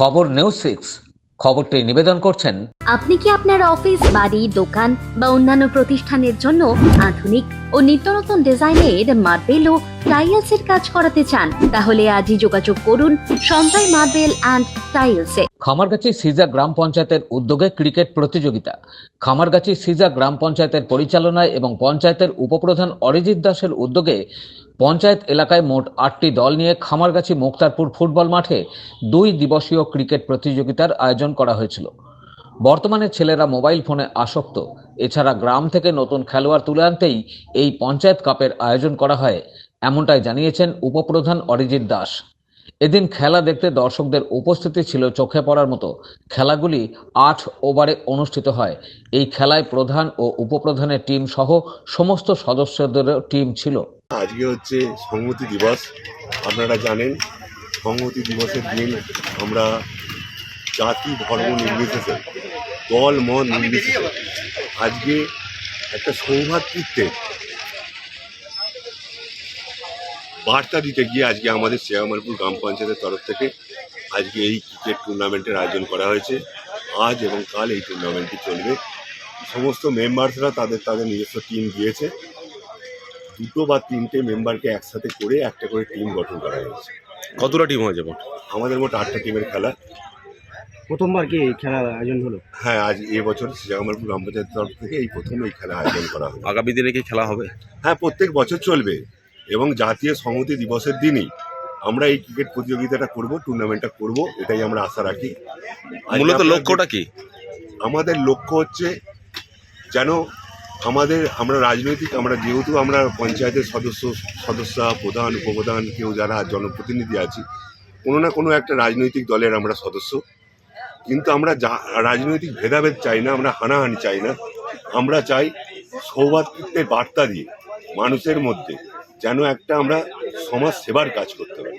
খবর news six খবরটি নিবেদন করছেন আপনি কি আপনার অফিস, বাড়ি, দোকান বা অন্যান্য প্রতিষ্ঠানের জন্য আধুনিক ও নিত্য নতুন ডিজাইনের মার্বেল ও টাইলসের কাজ করাতে চান, তাহলে আজই যোগাযোগ করুন সঞ্জয় মার্বেল অ্যান্ড টাইলসে। খামারগাছি সিজা গ্রাম পঞ্চায়েতের উদ্যোগে ক্রিকেট প্রতিযোগিতা। খামারগাছি সিজা গ্রাম পঞ্চায়েতের পরিচালনায় এবং পঞ্চায়েতের উপপ্রধান অরিজিৎ দাসের উদ্যোগে পঞ্চায়েত এলাকায় মোট আটটি দল নিয়ে খামারগাছি মুক্তারপুর ফুটবল মাঠে দুই দিবসীয় ক্রিকেট প্রতিযোগিতার আয়োজন করা হয়েছিল। বর্তমানে ছেলেরা মোবাইল ফোনে আসক্ত। এছাড়া গ্রাম থেকে নতুন খেলোয়াড় তুলে আনতেই এই পঞ্চায়েত কাপের আয়োজন করা হয় এমনটাই জানিয়েছেন উপপ্রধান অরিজিৎ দাস। এদিন খেলা দেখতে দর্শকদের উপস্থিতি ছিল চোখে পড়ার মতো। খেলাগুলি আট ওভারে অনুষ্ঠিত হয়। এই খেলায় প্রধান ও উপপ্রধানের টিম সহ সমস্ত সদস্যদের টিম ছিল। আজকে হচ্ছে সংহতি দিবস। আপনারা জানেন, সংহতি দিবসের দিন আমরা জাতি, ধর্ম নির্বিশেষে, দল, মত নির্বিশেষে আজকে একটা সৌভাতৃত্বের বার্তা দিতে গিয়ে আজকে আমাদের শেয়ামালপুর গ্রাম পঞ্চায়েতের তরফ থেকে আজকে এই ক্রিকেট টুর্নামেন্টের আয়োজন করা হয়েছে। আজ এবং কাল এই টুর্নামেন্টটি চলবে। সমস্ত মেম্বার্সরা তাদের তাদের নিজস্ব টিম দিয়েছে। দুটো বা তিনটে মেম্বারকে একসাথে করে একটা করে টিম গঠন করা হয়েছে। কতটা টিম হয়েছে মোট? আমাদের মোট আটটা টিমের খেলা। প্রথমবার কি এই খেলার আয়োজন হলো? হ্যাঁ আজ এবছর শ্রীরামপুর গ্রাম পঞ্চায়েত তরফ থেকে এই প্রথম এই খেলা আয়োজন করা হবে আগামী দিনে কি খেলা হবে? হ্যাঁ প্রত্যেক বছর চলবে। এবং জাতীয় সংহতি দিবসের দিনই আমরা এই ক্রিকেট প্রতিযোগিতাটা করব টুর্নামেন্টটা করব এটাই আমরা আশা রাখি। মূলত লক্ষ্যটা কি? আমাদের লক্ষ্য হচ্ছে যেন আমাদের আমরা রাজনৈতিক আমরা যেহেতু আমরা পঞ্চায়েতের সদস্য সদস্য প্রধান উপপ্রধান কেউ যারা জনপ্রতিনিধি আছি কোনো না কোনো একটা রাজনৈতিক দলের আমরা সদস্য। কিন্তু আমরা যা রাজনৈতিক ভেদাভেদ চাই না আমরা হানাহানি চাই না। আমরা চাই সৌভাতৃত্বের বার্তা দিয়ে মানুষের মধ্যে যেন একটা আমরা সমাজ সেবার কাজ করতে পারি।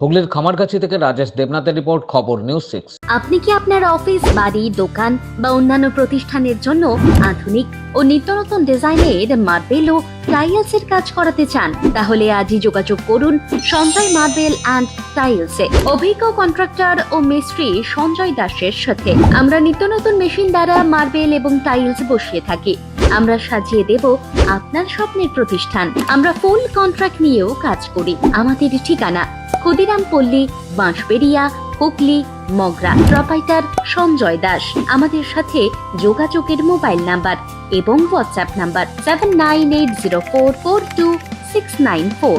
হুগলির খামারগাছি থেকে রাজেশ দেবনাথের রিপোর্ট খবর নিউজ সিক্স। আপনি কি আপনার অফিস বাড়ি দোকান বা অন্যান্য প্রতিষ্ঠানের জন্য আধুনিক ও নিত্য নতুন ডিজাইনের মার্বেল ও টাইলসের কাজ করাতে চান? তাহলে আজই যোগাযোগ করুন সঞ্জয় মার্বেল অ্যান্ড টাইলসে। অভিজ্ঞ কন্ট্রাক্টর ও মিস্ত্রি সঞ্জয় দাসের সাথে। আমরা নিত্য নতুন মেশিন দ্বারা মার্বেল এবং টাইলস বসিয়ে থাকি। আমরা সাজিয়ে দেব আপনার স্বপ্নের প্রতিষ্ঠান। আমরা ফুল কন্ট্রাক্ট নিয়েও কাজ করি। আমাদের ঠিকানা ক্ষুদিরাম পল্লী বাঁশবেড়িয়া, হুগলি, মগরা। প্রপাইটার সঞ্জয় দাস। আমাদের সাথে যোগাযোগের মোবাইল নাম্বার এবং WhatsApp number seven nine eight zero four four two six nine four